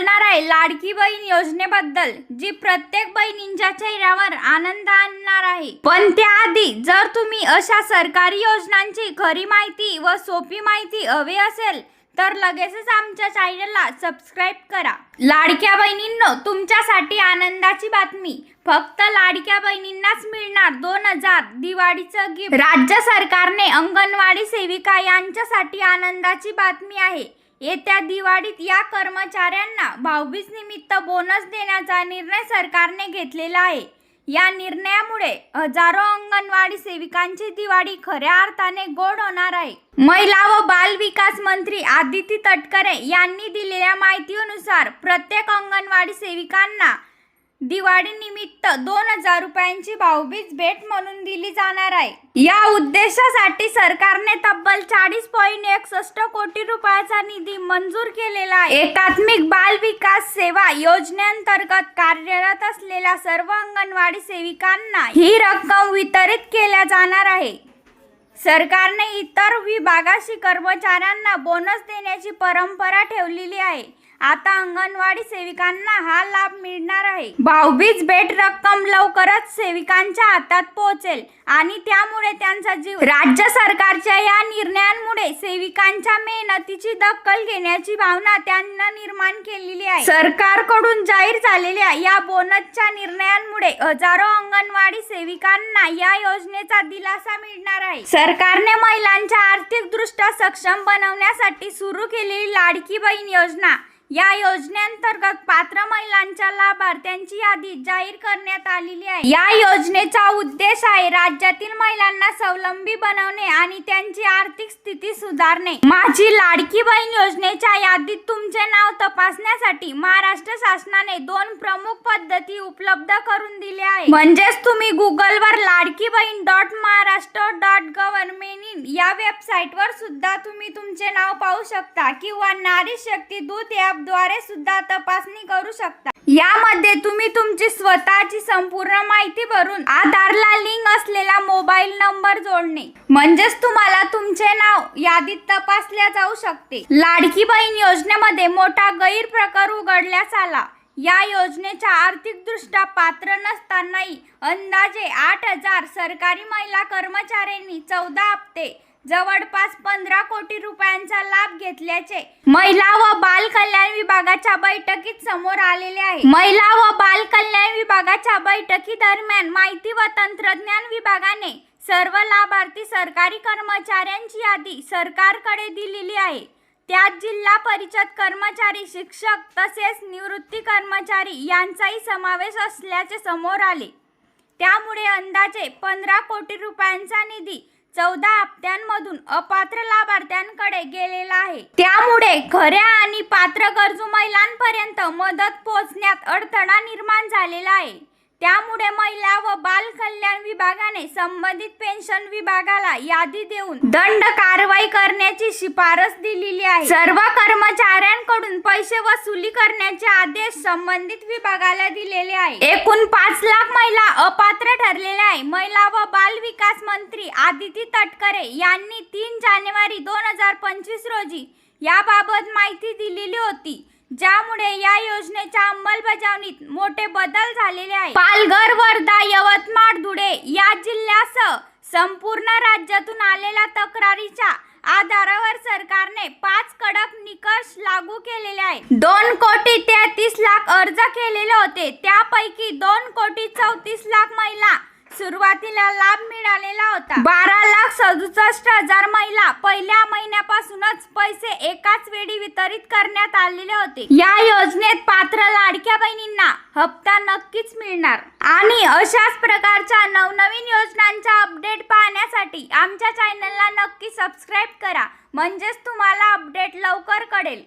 बोलणार आहे लाडकी बहीण योजनेबद्दल जी प्रत्येक बहिणींच्या चेहऱ्यावर आनंद आणणार आहे. पण त्याआधी जर तुम्ही अशा सरकारी योजनांची खरी माहिती व सोपी माहिती हवी असेल तर लगेचच आमच्या चॅनलला सबस्क्राईब करा. लाडक्या बहिणींनो तुमच्यासाठी आनंदाची बातमी. फक्त लाडक्या बहिणींनाच मिळणार दोन हजार दिवाळीचं गिफ्ट राज्य सरकारने अंगणवाडी सेविका यांच्यासाठी आनंदाची बातमी आहे. येत्या दिवाळीत या कर्मचाऱ्यांना भाऊबीज निमित्त बोनस देण्याचा निर्णय सरकारने घेतलेला आहे. या निर्णयामुळे हजारो अंगणवाडी सेविकांची दिवाळी खऱ्या अर्थाने गोड होणार आहे. महिला व बाल विकास मंत्री आदिती तटकरे यांनी दिलेल्या माहितीनुसार प्रत्येक अंगणवाडी सेविकांना दिवाळीनिमित्त दोन हजार रुपयांची भाऊबीज भेट म्हणून दिली जाणार आहे. या उद्देशासाठी सरकारने तब्बल चाळीस पॉईंट एकसष्ट कोटी रुपयाचा निधी मंजूर केलेला आहे. एकात्मिक बाल विकास सेवा योजनेअंतर्गत कार्यरत असलेल्या सर्व अंगणवाडी सेविकांना ही रक्कम वितरित केल्या जाणार आहे. सरकारने इतर विभागाशी कर्मचाऱ्यांना बोनस देण्याची परंपरा ठेवलेली आहे. आता अंगणवाडी सेविकांना हा लाभ मिळणार आहे. भाऊबीज भेट रक्कम लवकरच सेविकांच्या हातात पोहोचेल आणि त्यामुळे त्यांचा जीव राज्य सरकारच्या या निर्णयांमुळे सेविकांच्या मेहनतीची दखल घेण्याची भावना त्यांना निर्माण केलेली आहे. सरकारकडून जाहीर झालेल्या या बोनसच्या निर्णयांमुळे हजारो अंगणवाडी सेविकांना या योजनेचा दिलासा मिळणार आहे. सरकारने महिलांच्या आर्थिक दृष्ट्या सक्षम बनवण्यासाठी सुरू केलेली लाडकी बहीण योजना या योजनेअंतर्गत पात्र महिलांच्या लाभार्थ्यांची यादी जाहीर करण्यात आलेली आहे. या योजनेचा उद्देश आहे राज्यातील महिलांना स्वावलंबी बनवणे आणि त्यांची आर्थिक स्थिती सुधारणे. माझी लाडकी बहीण योजनेच्या यादीत तुमचे नाव तपासण्यासाठी महाराष्ट्र शासनाने दोन प्रमुख पद्धती उपलब्ध करून दिल्या आहे म्हणजेच तुम्ही गुगल लाडकी बहीण dot Maharashtra dot government in या वेबसाईटवर सुद्धा तुम्ही तुमचे नाव पाहू शकता किंवा नारी शक्ती दूत ॲपद्वारे सुद्धा तपासणी करू शकता. यामध्ये तुम्ही तुमची स्वतःची संपूर्ण माहिती भरून आधारला लिंक असलेला मोबाईल नंबर जोडणे. म्हणजेच तुम्हाला तुमचे नाव यादीत तपासल्या जाऊ शकते. लाडकी बहीण योजनेमध्ये मोठा गैरप्रकार उघडल्यास आला. या योजनेच्या आर्थिकदृष्ट्या पात्र नसतानाही अंदाजे आठ हजार सरकारी महिला कर्मचाऱ्यांनी चौदा हप्ते जवळपास पंधरा कोटी रुपयांचा लाभ घेतल्याचे महिला व बाल कल्याण विभागाच्या बैठकीत समोर आलेले आहे. महिला व बाल कल्याण विभागाच्या बैठकी दरम्यान माहिती व तंत्रज्ञान विभागाने सर्व लाभार्थी सरकारी कर्मचाऱ्यांची यादी सरकारकडे दिलेली आहे. त्यात जिल्हा परिषद कर्मचारी शिक्षक तसेच निवृत्ती कर्मचारी यांचाही समावेश असल्याचे समोर आले. त्यामुळे अंदाजे पंधरा कोटी रुपयांचा निधी चौदा हप्त्यांमधून अपात्र लाभार्थ्यांकडे गेलेला आहे. त्यामुळे खऱ्या आणि पात्र गरजू महिलांपर्यंत मदत पोहोचण्यात अडथळा निर्माण झालेला आहे. त्यामुळे महिला व बाल कल्याण विभागाने संबंधित पेन्शन विभागाला यादी देऊन दंड कारवाई करण्याची शिफारस दिलेली आहे. सर्व कर्मचाऱ्यांकडून पैसे वसुली करण्याचे आदेश संबंधित विभागाला दिलेले आहे. एकूण पाच लाख महिला अपात्र ठरलेल्या आहे महिला व बाल विकास मंत्री आदिती तटकरे यांनी तीन जानेवारी दोन हजार पंचवीस रोजी याबाबत माहिती दिलेली होती. ज्यामुळे या योजनेच्या अंमलबजावणीत मोठे बदल झालेले आहे पालघर वर्धा यवतमाळ धुळे या जिल्ह्यासह संपूर्ण राज्यातून आलेल्या तक्रारीच्या आधारावर सरकारने पाच कडक निकष लागू केलेले आहे दोन कोटी तेहतीस लाख अर्ज केलेले होते. त्यापैकी दोन कोटी चौतीस लाख महिला सुरुवातीला लाभ मिळालेला होता. बारा लाख सदुसष्ट हजार महिला पहिल्या महिन्यापासूनच पैसे एकाच वेळी वितरित करण्यात आलेले होते. या योजनेत पात्र लाडक्या बहिणींना हप्ता नक्कीच मिळणार. आणि अशाच प्रकारच्या नवनवीन योजनांचा अपडेट पाहण्यासाठी आमच्या चॅनलला नक्की सबस्क्राईब करा. म्हणजेच तुम्हाला अपडेट लवकर कळेल.